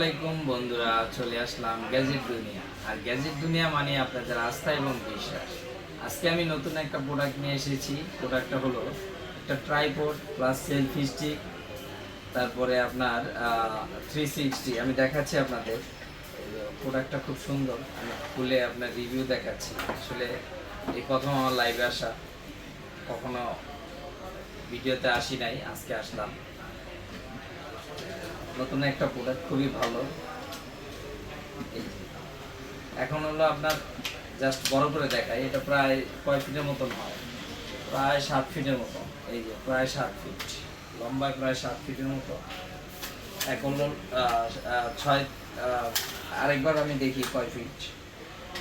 আলাইকুম বন্ধুরা, চলে আসলাম গ্যাজেট দুনিয়া। আর গ্যাজেট দুনিয়া মানে আপনাদের আস্থা এবং বিশ্বাস। আজকে আমি নতুন একটা প্রোডাক্ট নিয়ে এসেছি। প্রোডাক্টটা হলো একটা ট্রাইপোড প্লাস সেলফি স্টিক তারপরে আপনার থ্রি সিক্সটি আমি দেখাচ্ছি আপনাদের। প্রোডাক্টটা খুব সুন্দর। আমি খুলে আপনার রিভিউ দেখাচ্ছি। আসলে এই প্রথম আমার লাইভে আসা, কখনো ভিডিওতে আসি নাই, আজকে আসলাম। নতুন একটা প্রোডাক্ট খুবই ভালো। এখন হলো আপনার জাস্ট বড় করে দেখাই, এটা প্রায় কয় ফিটের মতন হয়? প্রায় সাত ফিটের মতো এই যে, প্রায় সাত ফিট লম্বায় প্রায় সাত ফিটের মতো। এখন ছয় আরেকবার আমি দেখি কয় ফিট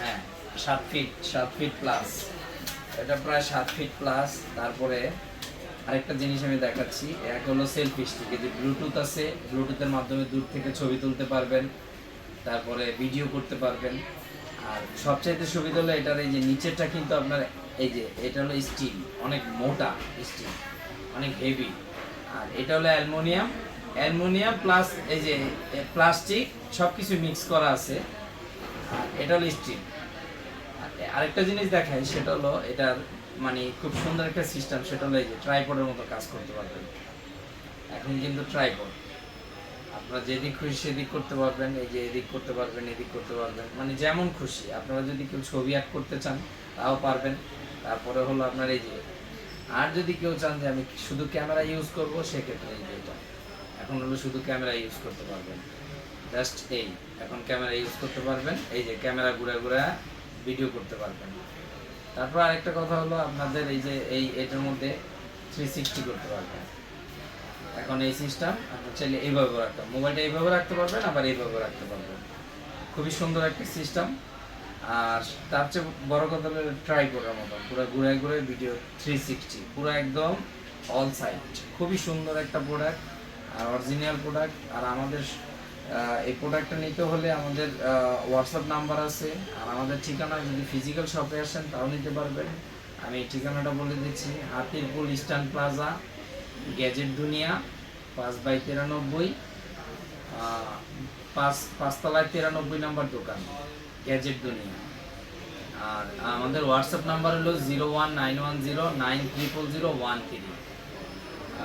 হ্যাঁ সাত ফিট সাত ফিট প্লাস এটা প্রায় সাত ফিট প্লাস তারপরে আরেকটা জিনিস আমি দেখাচ্ছি, এক হলো সেলফি স্টিক যে ব্লুটুথ আছে ব্লুটুথের মাধ্যমে দূর থেকে ছবি তুলতে পারবেন, তারপরে ভিডিও করতে পারবেন। আর সবচাইতে সুবিধা হলো এটার এই যে নিচেরটা কিন্তু আপনার এই যে, এটা হলো স্টিল অনেক মোটা স্টিল অনেক হেভি আর এটা হলো অ্যালমোনিয়াম অ্যালমোনিয়াম প্লাস এই যে প্লাস্টিক সব কিছু মিক্স করা আছে। আর এটা হলো স্টিল আরেকটা জিনিস দেখাই, সেটা হলো এটার মানে খুব সুন্দর একটা সিস্টেম সেটা হলো এই যে ট্রাইপডের মতো কাজ করতে পারবেন। এখন কিন্তু ট্রাইপড আপনারা যেদিক খুশি সেদিক করতে পারবেন, এই যে এদিক করতে পারবেন, এদিক করতে পারবেন মানে যেমন খুশি। আপনারা যদি কেউ ছবি আঁক করতে চান, তাও পারবেন। তারপরে হলো আপনার এই যে, আর যদি কেউ চান যে আমি শুধু ক্যামেরা ইউজ করব, সেক্ষেত্রে এই যে এটা। এখন হলো শুধু ক্যামেরা ইউজ করতে পারবেন। জাস্ট এই। এখন ক্যামেরা ইউজ করতে পারবেন। এই যে ক্যামেরা ঘুরে ঘুরে ভিডিও করতে পারবেন। তারপর আরেকটা কথা হলো আপনাদের এই যে এই এটার মধ্যে থ্রি সিক্সটি করতে পারবেন। এখন এই সিস্টেম আপনার চাইলে এইভাবে রাখতে মোবাইলটা এইভাবে রাখতে পারবেন, আবার এইভাবে রাখতে পারবেন। খুবই সুন্দর একটা সিস্টেম আর তার চেয়ে বড় কথা হলো ট্রাই করার মতো, পুরো ঘুরে ঘুরে ভিডিও থ্রি সিক্সটি পুরো একদম অল সাইড খুবই সুন্দর একটা প্রোডাক্ট আর অরিজিনাল প্রোডাক্ট আর আমাদের এই প্রোডাক্টটা নিতে হলে আমাদের হোয়াটসঅ্যাপ নাম্বার আছে। আর আমাদের ঠিকানা, যদি ফিজিক্যাল শপে আসেন, তাও নিতে পারবেন। আমি ঠিকানাটা বলে দিচ্ছি হাতিরপুল ইস্টার্ন প্লাজা গ্যাজেট দুনিয়া পাঁচ বাই তিরানব্বই পাঁচ, পাঁচতলায় তিরানব্বই নাম্বার দোকান গ্যাজেট দুনিয়া আর আমাদের হোয়াটসঅ্যাপ নাম্বার হলো zero one nine one zero nine triple zero one three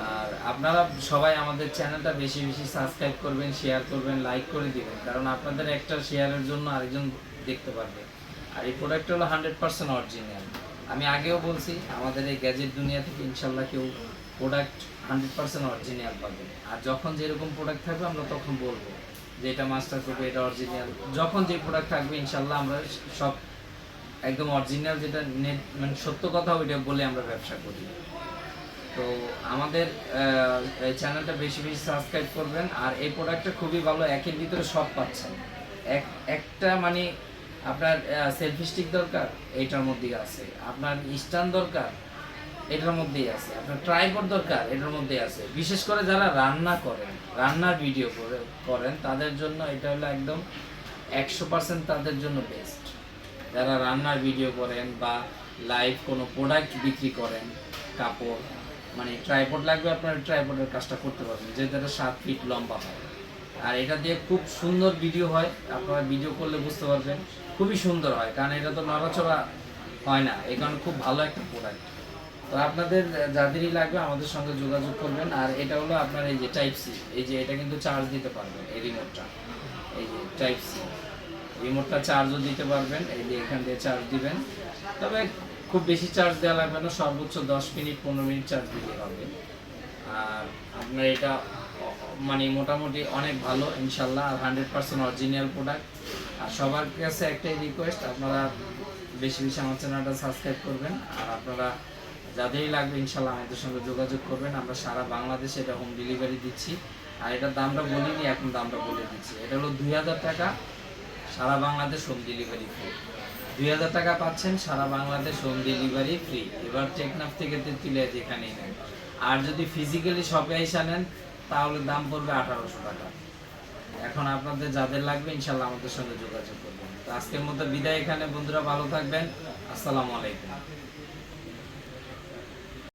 আর আপনারা সবাই আমাদের চ্যানেলটা বেশি বেশি সাবস্ক্রাইব করবেন শেয়ার করবেন লাইক করে দিবেন। কারণ আপনাদের একটা শেয়ারের জন্য আরেকজন দেখতে পারবে। আর এই প্রোডাক্ট হলো হান্ড্রেড পার্সেন্ট অরিজিনাল আমি আগেও বলছি, আমাদের এই গ্যাজেট দুনিয়া থেকে ইনশাল্লাহ কেউ প্রোডাক্ট হান্ড্রেড পার্সেন্ট অরিজিনাল পাবে। আর যখন যেরকম প্রোডাক্ট থাকবে, আমরা তখন বলব যে এটা মাস্টার করবে, এটা অরিজিনাল যখন যে প্রোডাক্ট থাকবে, ইনশাল্লাহ আমরা সব একদম অরিজিনাল যেটা নেট মানে সত্য কথা ওইটা বলে আমরা ব্যবসা করি। তো আমাদের চ্যানেলটা বেশি বেশি সাবস্ক্রাইব করবেন, আর এই প্রোডাক্টটা খুবই ভালো, একের ভিতরে সব পাচ্ছেন। এক, একটা মানে আপনার সেলফি স্টিক দরকার এটার মধ্যেই আছে। আপনার স্ট্যান্ড দরকার, এটার মধ্যেই আছে। আপনার ট্রাইপড দরকার, এটার মধ্যেই আছে। বিশেষ করে যারা রান্না করেন, রান্নার ভিডিও করে, করেন, তাদের জন্য এটা হলো একদম একশো পার্সেন্ট তাদের জন্য বেস্ট যারা রান্নার ভিডিও করেন বা লাইভ কোনো প্রোডাক্ট বিক্রি করেন, কাপড় মানে ট্রাইপড লাগবে আপনার ট্রাইপডের কাজটা করতে পারবেন যেটা সাত ফিট লম্বা হয়। আর এটা দিয়ে খুব সুন্দর ভিডিও হয়, আপনারা ভিডিও করলে বুঝতে পারবেন, খুবই সুন্দর হয়, কারণ এটা তো নড়াচড়া হয় না, এই কারণে খুব ভালো একটা প্রোডাক্ট তো আপনাদের যাদেরই লাগবে আমাদের সঙ্গে যোগাযোগ করবেন, আর এটা হলো আপনার এই যে টাইপ সি এই যে এটা কিন্তু চার্জ দিতে পারবেন, এই রিমোটটা এই যে টাইপ সি রিমোটটা চার্জও দিতে পারবেন, এই যে এখান দিয়ে চার্জ দিবেন। তবে খুব বেশি চার্জ দেওয়া লাগবে না, সর্বোচ্চ দশ মিনিট, পনেরো মিনিট চার্জ দিতে হবে। আর আপনার এটা মানে মোটামুটি অনেক ভালো, ইনশাল্লাহ, আর হান্ড্রেড পার্সেন্ট অরিজিনাল প্রোডাক্ট আর সবার কাছে একটাই রিকোয়েস্ট আপনারা বেশি বেশি আমার চ্যানেলটা সাবস্ক্রাইব করবেন। আর আপনারা যাদেরই লাগবে, ইনশাল্লাহ, আমাদের সঙ্গে যোগাযোগ করবেন। আমরা সারা বাংলাদেশে এটা হোম ডেলিভারি দিচ্ছি। আর এটার দামটা বলিনি, এখন দামটা বলে দিচ্ছি। এটা হলো দুই হাজার টাকা, সারা বাংলাদেশ হোম ডেলিভারি ফ্রি দুই হাজার টাকা পাচ্ছেন, সারা বাংলাদেশ হোম ডেলিভারি ফ্রি এবার টেকনাফ থেকে তেঁতুলিয়া যেখানেই নেন। আর যদি ফিজিক্যালি শপে এসে নেন, তাহলে দাম পড়বে আঠারোশো টাকা। এখন আপনাদের যাদের লাগবে, ইনশাল্লাহ আমাদের সঙ্গে যোগাযোগ করবেন। তো আজকের মতো বিদায় এখানে, বন্ধুরা ভালো থাকবেন। আসসালামু আলাইকুম।